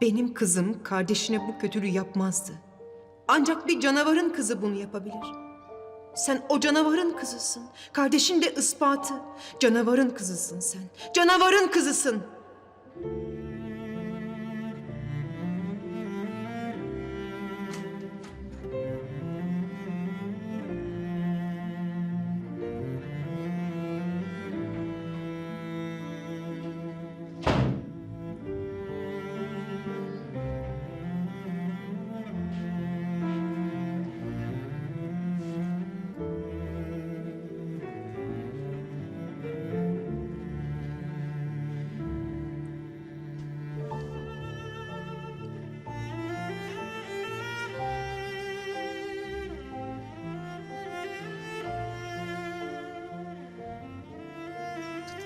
Benim kızım kardeşine bu kötülüğü yapmazdı. Ancak bir canavarın kızı bunu yapabilir. Sen o canavarın kızısın. Kardeşin de ispatı. Canavarın kızısın sen. Canavarın kızısın.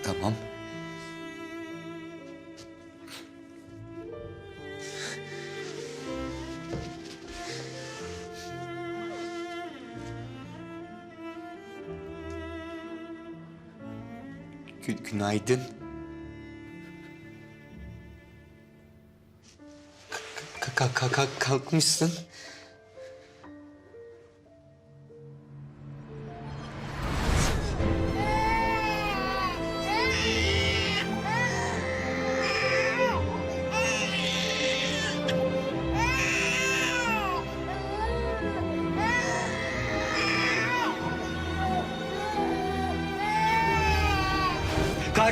Tamam. Gü günaydın. K kalkmışsın.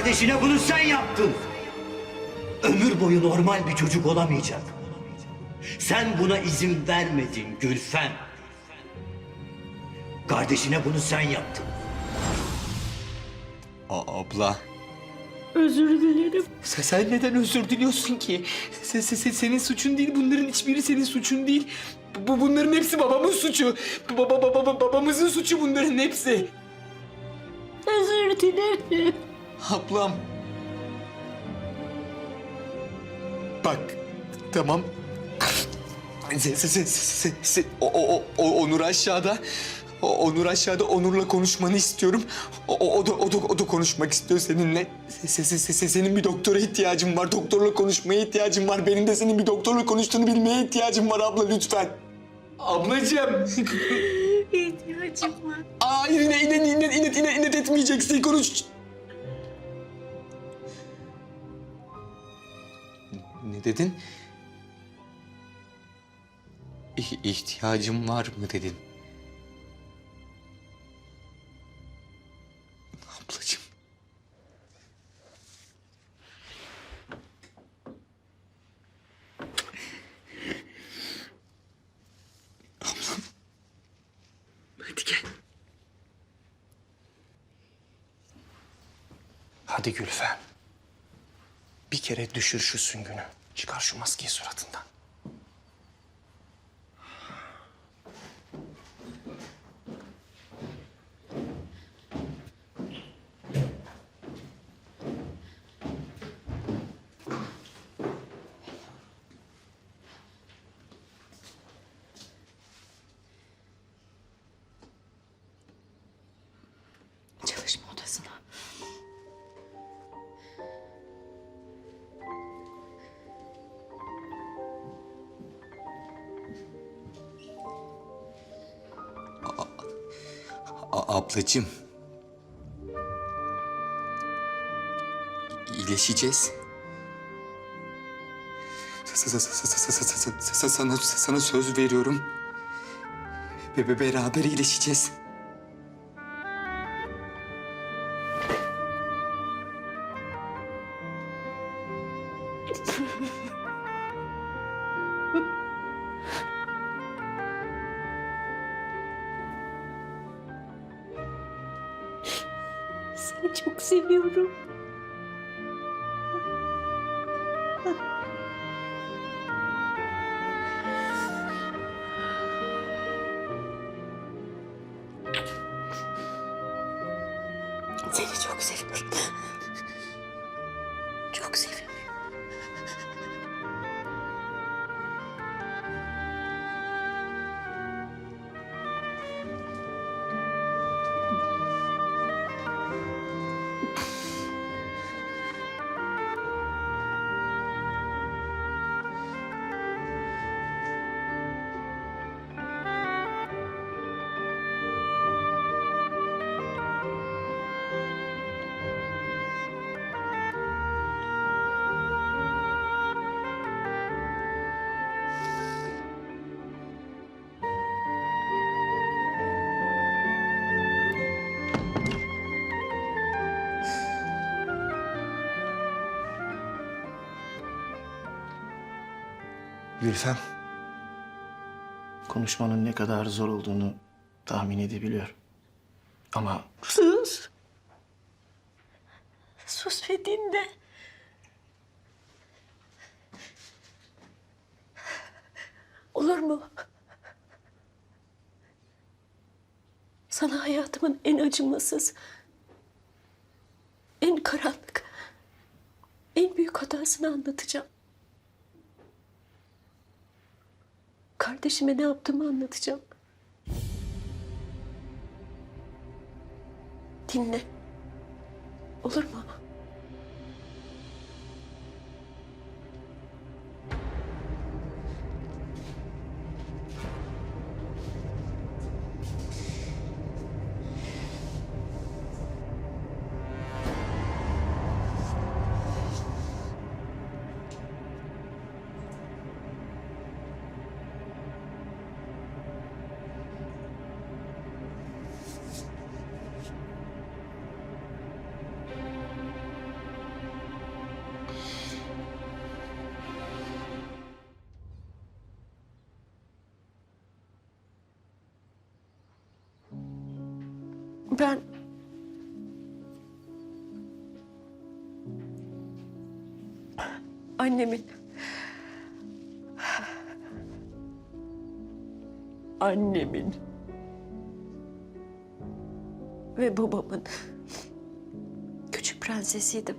Kardeşine bunu sen yaptın. Ömür boyu normal bir çocuk olamayacak. Sen buna izin vermedin Gülfem. Kardeşine bunu sen yaptın. A- abla. Özür dilerim. Sen, sen neden özür diliyorsun ki? Sen, sen- sen- senin suçun değil. Bunların hiçbiri senin suçun değil. Bu bunların hepsi babamın suçu. Baba baba baba babamızın suçu bunların hepsi. Özür dilerim. Ablam. Bak. Tamam. Se, se, se, se, se- o, o, o, Onur aşağıda. O, Onur aşağıda. Onur'la konuşmanı istiyorum. O, o, o da, o, da, o da konuşmak istiyor seninle. Se, se, se, se- senin bir doktora ihtiyacın var. Doktorla konuşmaya ihtiyacın var. Benim de senin bir doktorla konuştuğunu bilmeye ihtiyacım var abla lütfen. Ablacığım. İhtiyacım var. Aa yine inet inet inet inet inet etmeyeceksin konuş. Dedin? İh- ihtiyacım var mı dedin? Ablacığım. Hadi gel. Hadi Gülfem. Bir kere düşür şu süngünü. Çıkar şu maskeyi suratından. A ablacığım. İyileşeceğiz. Sana, sana söz veriyorum. Be beraber iyileşeceğiz. Seni çok seviyorum. Seni çok seviyorum. Gülfem. Konuşmanın ne kadar zor olduğunu tahmin edebiliyorum. Ama Sus. Sus ve dinle. Olur mu? Sana hayatımın en acımasız, en karanlık, en büyük hatasını anlatacağım. Kardeşime ne yaptığımı anlatacağım. Dinle. Olur mu? Ben annemin annemin ve babamın küçük prensesiydim.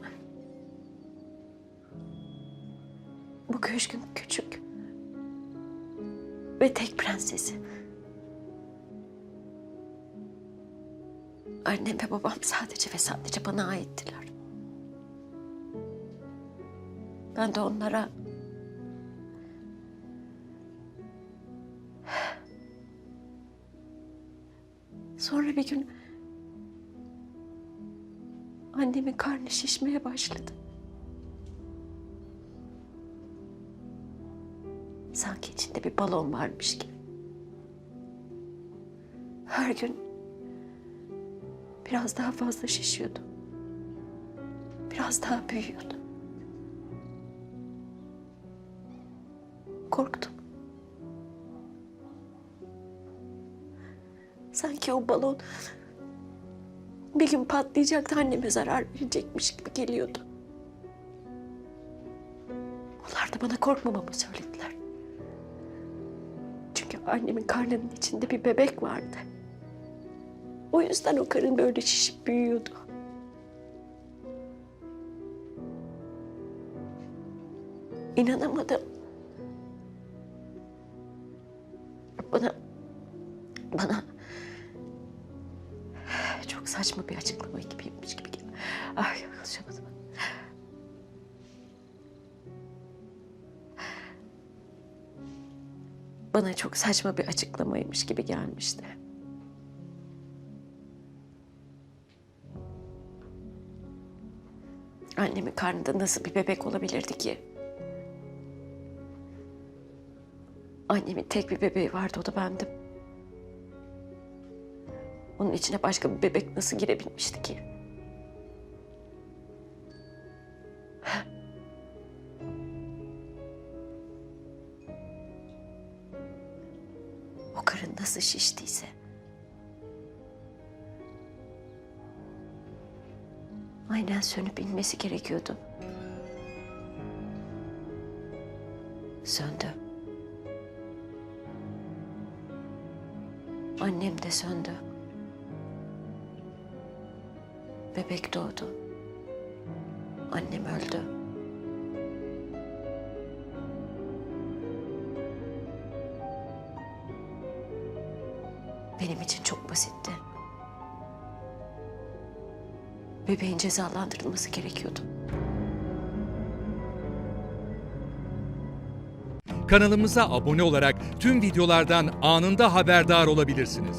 Bu köşkün küçük ve tek prensesi. Annem ve babam sadece ve sadece bana aittiler. Ben de onlara sonra bir gün annemin karnı şişmeye başladı. Sanki içinde bir balon varmış gibi. Her gün biraz daha fazla şişiyordu. Biraz daha büyüyordu. Korktum. Sanki o balon bir gün patlayacaktı anneme zarar verecekmiş gibi geliyordu. Onlar da bana korkmamamı söylediler. Çünkü annemin karnının içinde bir bebek vardı. O yüzden o karın böyle şişip büyüyordu. İnanamadım. Bana, bana çok saçma bir açıklama gibiymiş gibi. Ay konuşamadım. Bana çok saçma bir açıklamaymış gibi gelmişti. Annemin karnında nasıl bir bebek olabilirdi ki? Annemin tek bir bebeği vardı, o da bendim. Onun içine başka bir bebek nasıl girebilmişti ki? O karın nasıl şiştiyse. Aynen sönüp inmesi gerekiyordu. Söndü. Annem de söndü. Bebek doğdu. Annem öldü. Benim için çok basitti. Bebeğin cezalandırılması gerekiyordu. Kanalımıza abone olarak tüm videolardan anında haberdar olabilirsiniz.